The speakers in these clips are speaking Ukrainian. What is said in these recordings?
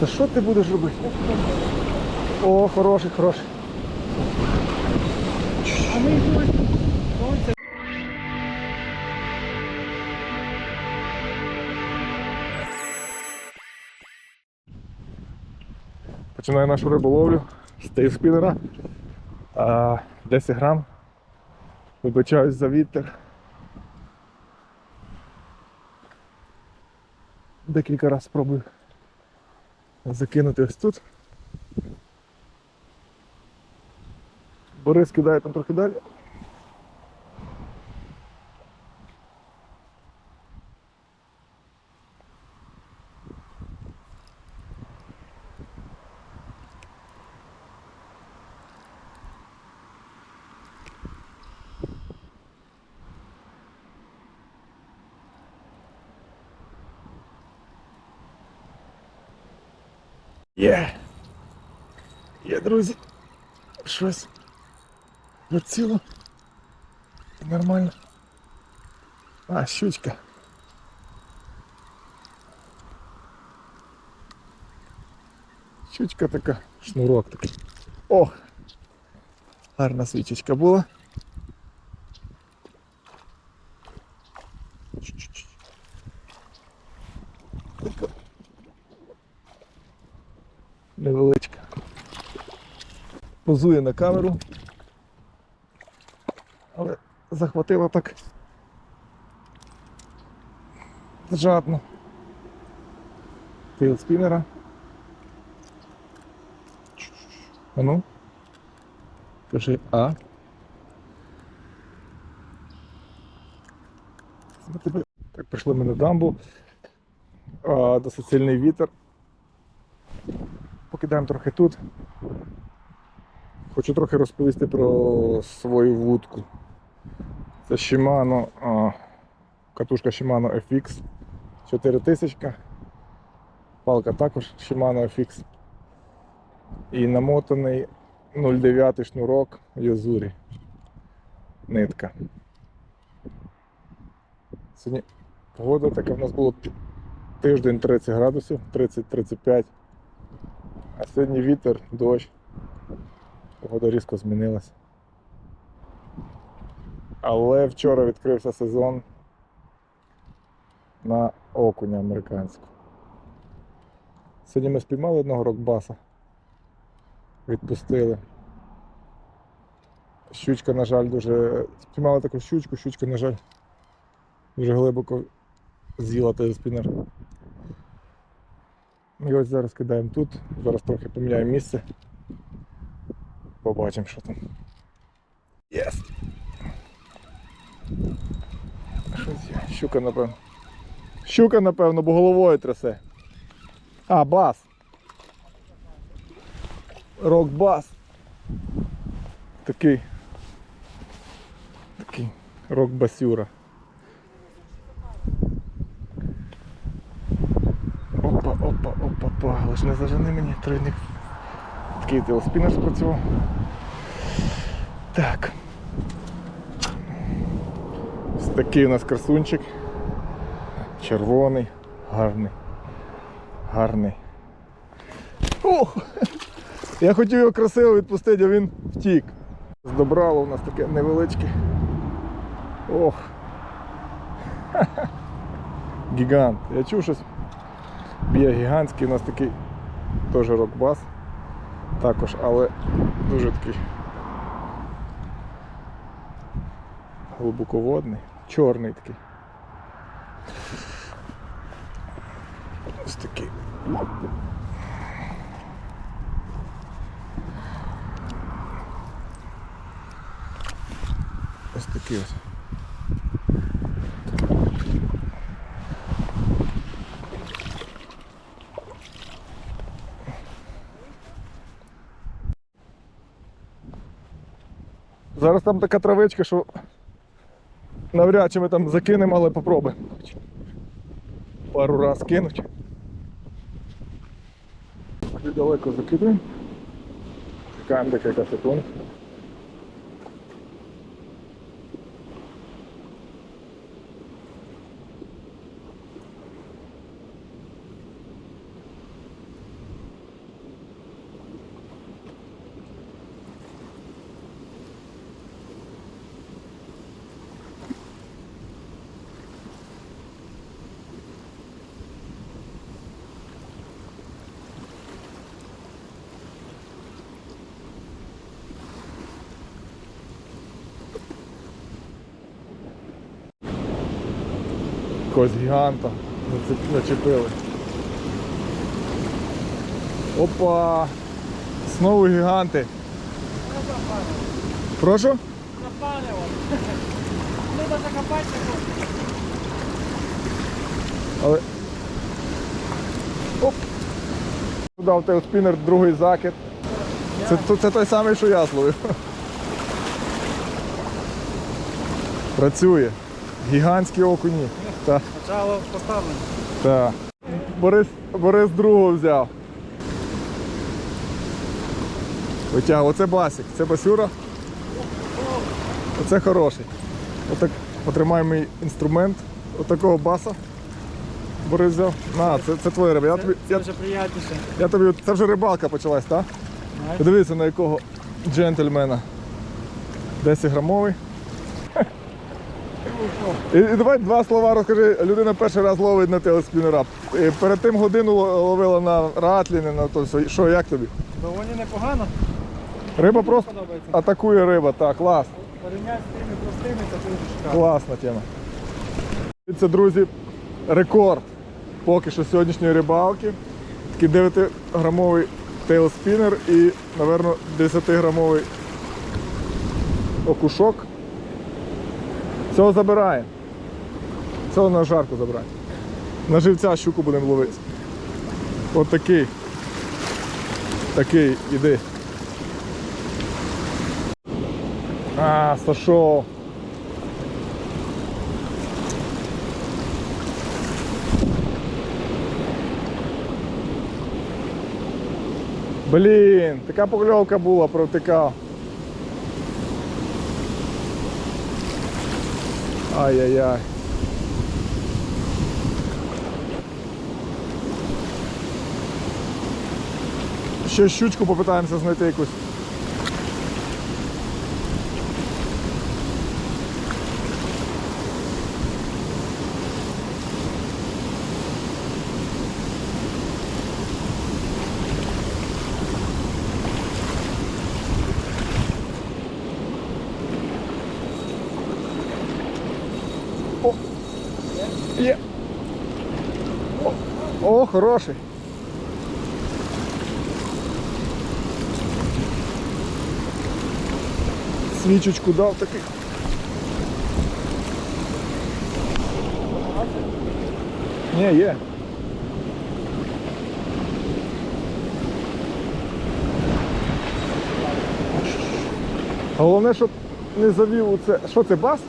Та що ти будеш робити? О, хороший, хороший. А ми. Починаю нашу риболовлю з тейспінера. А, 10 грам. Вибачаюсь за вітер. Декілька разів спробую закинути ось тут. Борис кидає там трохи далі. Є! Є, друзі! Щось приціло. Нормально. А, щучка. Щучка така, шнурок такий. О! Гарна свічечка була. Позує на камеру. Але захватила так жадно. Тейл спінера. А ну. Кажи А. Так, прийшли ми на дамбу. А, досить сильний вітер. Покидаємо трохи тут. Хочу трохи розповісти про свою вудку. Це Shimano, а, катушка Shimano FX 4000. Палка також Shimano FX. І намотаний 0,9 шнурок Йозурі. Нитка. Сьогодні погода така в нас було тиждень 30 градусів, 30-35. А сьогодні вітер, дощ. Погода різко змінилася. Але вчора відкрився сезон на окуня американського. Сьогодні ми спіймали одного рокбаса. Відпустили. Щучка, на жаль, дуже. Спіймали таку щучку, щучка, на жаль, дуже глибоко з'їла той спінер. І ось зараз кидаємо тут, зараз трохи поміняємо місце. Побачимо, що там. Єс! Щось є. Щука, напевно. Щука, напевно, бо головою трясе. А, бас. Рок-бас. Такий. Такий рок-басюра. Опа, опа, опа, опа. Лиш не зажени мені тройник. Такий телеспінер спрацював. Так. Ось такий у нас красунчик. Червоний, гарний. Гарний. Ох! Я хотів його красиво відпустити, а він втік. Здобрало у нас таке невеличке. Ох. Гігант. Я чув щось. Б'є гігантський, у нас такий теж рок-бас. Також, але дуже такий глибоководний, чорний такий. Ось такий. Ось такий ось. Зараз там така травичка, що навряд чи ми там закинемо, але попробуємо. Пару раз кинуть. Далеко закидуємо. Чекаємо декілька секунд. Якогось гіганта зачепили. Опа! Знову гіганти. Прошу? Запалював. Ну, да закопати. Але. Оп! Дав теоспінер другий закид. Це, це, той самий, що я зловив. Працює. Гігантські окуні. Так, Почало поставлено. так. Борис, Борис другого взяв. Витягав. Оце басик, це басюра. Оце хороший. Отак потримай мій інструмент. Отакого баса. Борис взяв. На, це, це твоя риба. Я тобі, Це я, вже приятніше. я тобі, це вже рибалка почалась, так? Знаєш? Подивіться на якого джентльмена. 10 грамовий. І, і давай два слова розкажи. Людина перший раз ловить на телеспінера. І Перед тим годину ловила на ратліни, на то все. Що, як тобі? Доволі непогано. Риба просто Подобається. атакує риба, так, клас. Порівняти з тими простими, це дуже шикарно. Класна тема. Це, друзі, рекорд поки що сьогоднішньої рибалки. Такий 9-грамовий тейлспінер і, напевно, 10-грамовий окушок. Цього забираємо. Цього на жарку забираємо. На живця щуку будемо ловити. От такий. Такий, іди. А, сошов. Блін, така покльовка була, провтикав. Ай-яй-яй. Ще щучку попитаємося знайти якусь. О, о, хороший. Свічечку дав такий. Ні, є. Головне, щоб не завів у це. Що це бас?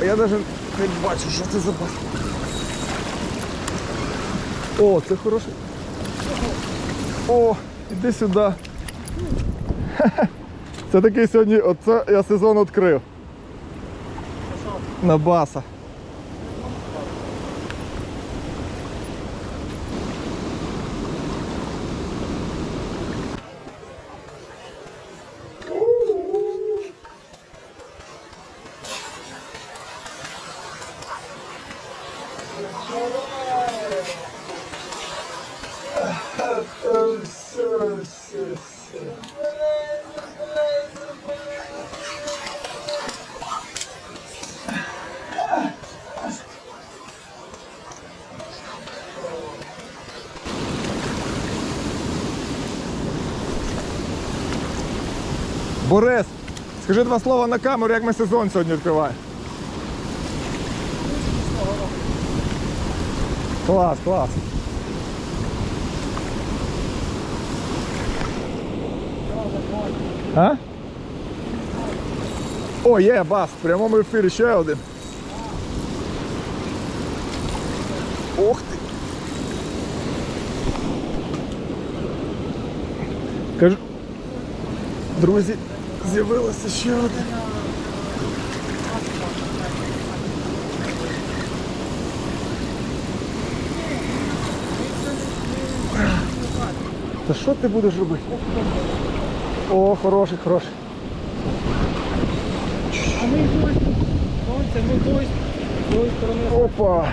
А я навіть не бачу, що це за бас. О, це хороший. О, іди сюди. Це такий сьогодні, оце я сезон відкрив. На баса. Борис, скажи два слова на камеру, як ми сезон сьогодні відкриваємо. Клас, клас. А? О, є бас, в прямому ефірі ще один. Ох ти. Кажу, друзі, з'явилося ще один. Та що ти будеш робити? О, хороший, хороший. А ми. З тої сторони. Опа!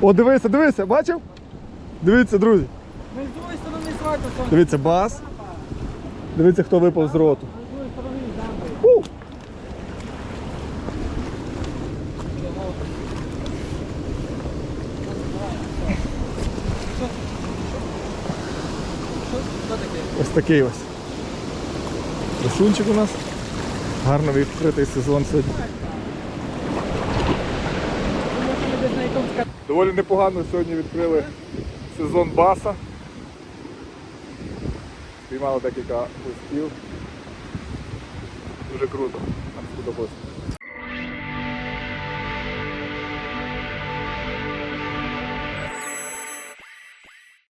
О, дивися, дивися, бачив? Дивіться, друзі. Ми з другої сторони свайпа. Дивіться, бас. Дивіться, хто випав з роту. У! Ось такий ось. Красунчик у нас. Гарно відкритий сезон сьогодні. Ми десь на якомусь кат- Доволі непогано сьогодні відкрили сезон баса. Спіймали декілька листів. Дуже круто. Нам сподобалось.